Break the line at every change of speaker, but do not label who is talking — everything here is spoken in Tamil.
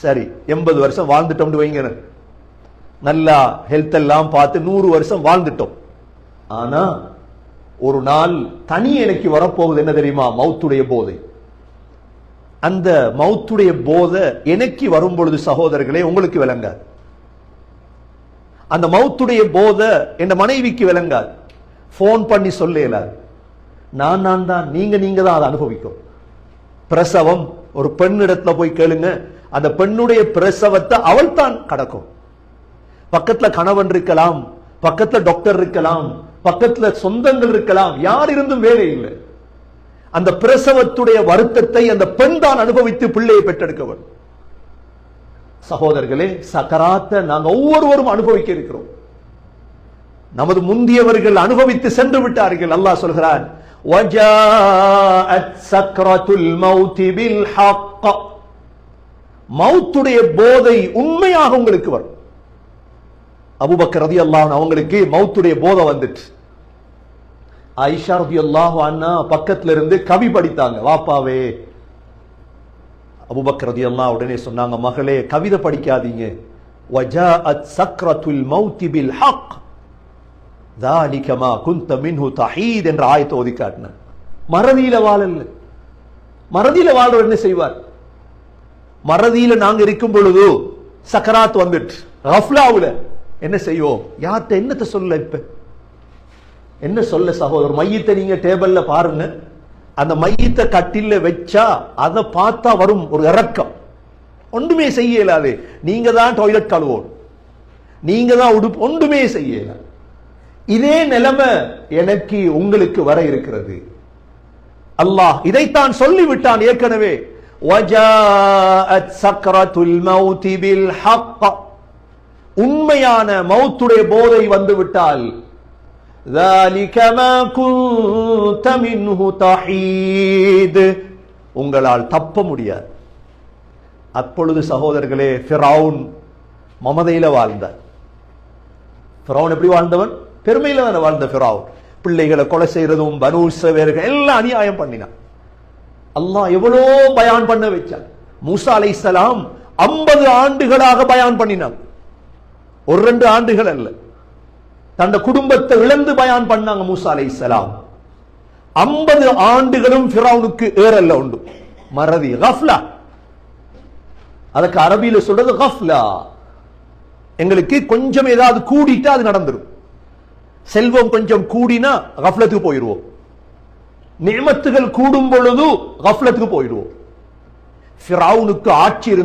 சரி எண்பது வருஷம் வாழ்ந்துட்டோம்னு வைங்க நல்லா ஹெல்த் எல்லாம் பார்த்து நூறு வருஷம் வாழ்ந்துட்டோம். ஆனா ஒரு நாள் தனி எனக்கு வரப்போகுது என்ன தெரியுமா? மௌத்துடைய போதை. அந்த மௌத்துடைய போதை எனக்கு வரும் பொழுது சகோதரர்களே உங்களுக்கு விளங்காது. அந்த மௌத்துடைய போதை என் மனைவிக்கு விளங்காது. ஃபோன் பண்ணி சொல்லல நான் நான் தான். நீங்க நீங்க தான் அதை அனுபவிக்கும். பிரசவம் ஒரு பெண்ணிடத்துல போய் கேளுங்க. அந்த பெண்ணுடைய பிரசவத்தை அவள் தான் கடக்கும் பக்கத்துல கணவன் இருக்கலாம் பக்கத்துல டாக்டர் இருக்கலாம் பக்கத்துல சொந்தங்கள் இருக்கலாம் யார் இருந்தும் வேலை இல்லை அந்த பிரசவத்துடைய வருத்தத்தை அந்த பெண் தான் அனுபவித்து பிள்ளையை பெற்றெடுக்க வேண்டும் சகோதரர்களே சக்கராத்தை நாங்க ஒவ்வொருவரும் அனுபவிக்க இருக்கிறோம் நமது முந்தியவர்கள் அனுபவித்து சென்று விட்டார்கள் அல்லாஹ் சொல்கிறான் وَجَاءَتْ سَكْرَةُ الْمَوْتِ بِالْحَقِّ மௌத்துடைய போதை உண்மையாக உங்களுக்கு வரும் அபூபக்கர் ரலியல்லாஹு அன்ஹு அவங்களுக்கு மௌத்துடைய போதை வந்துட்டு ஆயிஷா ரலியல்லாஹு அன்ஹா பக்கத்துல இருந்து கவி படித்தாங்க வாப்பாவே அபூபக்கர் ரலியல்லாஹு உடனே சொன்னாங்க மகளே கவிதை படிக்காதீங்க வஜாஅத் சக்ரத்துல் மௌத்தி பில் ஹக் ذلك ما كنت منه تحيد என்ற ஆயத்தை ஓதி காட்டினார் மறதியில வாழல்ல மறதியில வாழ்றவர் என்ன செய்வார் மறதியில நாங்க இருக்கும் பொழுது சக்கராத் வந்துட்டு. ரஃப்லாவுல என்ன செய்வோம்? யார்கிட்ட என்னத்தை சொல்ல இப்ப? என்ன சொல்ல சகோதரர் மையத்தை நீங்க டேபிள்ல பாருங்க. அந்த மையத்தை கட்டில வச்சா அதை பார்த்தா வரும் ஒரு இறக்கம். ஒன்றுமே செய்ய இயலாது நீங்க தான் டாய்லெட் கழுவோம். நீங்க தான் உடுப்பு ஒன்றுமே செய்ய இயலாது இதே நிலைமை எனக்கு உங்களுக்கு வர இருக்கிறது. அல்லாஹ் இதைத்தான் சொல்லிவிட்டான் ஏற்கனவே. وَجَاءَتْ سَكْرَةُ الْمَوْتِ بِالْحَقِّ உண்மையான மௌத்துடைய போதை வந்து விட்டால் ذَلِكَ مَا كُنْتَ مِنْهُ تَحِيدُ உங்களால் தப்ப முடியாது அப்பொழுது சகோதரர்களே ஃபிரௌன் மமதையில வாழ்ந்தார் ஃபிரௌன் எப்படி வாழ்ந்தவன் பெருமையில தானே வாழ்ந்த ஃபிரௌன் பிள்ளைகளை கொலை செய்யறதும் பனு இஸ்ரவேலர்கள் எல்லாம் அநியாயம் பண்ணினான் அல்லாஹ் எவ்வளோ பயான் பண்ண வச்சான். மூசா அலைஹிஸ்ஸலாம் 50 ஆண்டுகளாக பயான் பண்ணினான். ஒரு ரெண்டு ஆண்டுகள் அல்ல. தந்த குடும்பத்தை இழந்து பயான் பண்ணாங்க மூசா அலைஹிஸ்ஸலாம் 50 ஆண்டுகளும் ஃபிரௌனுக்கு ஏறல்ல உண்டு. மறதி கஃப்லா. அதுக்கு அரபியில சொல்றது கஃப்லா. எங்களுக்கு கொஞ்சம் ஏதாவது கூடிட்டா அது நடந்துடும் செல்வம் கொஞ்சம் கூடினா கஃப்லத்துக்கு போயிடுவோம் நியமத்துகள் கூடும் பொழுது கஃப்லத்துக்கு போயிடுவோம். ஃபிராவுனுக்கு ஆட்சி இருந்த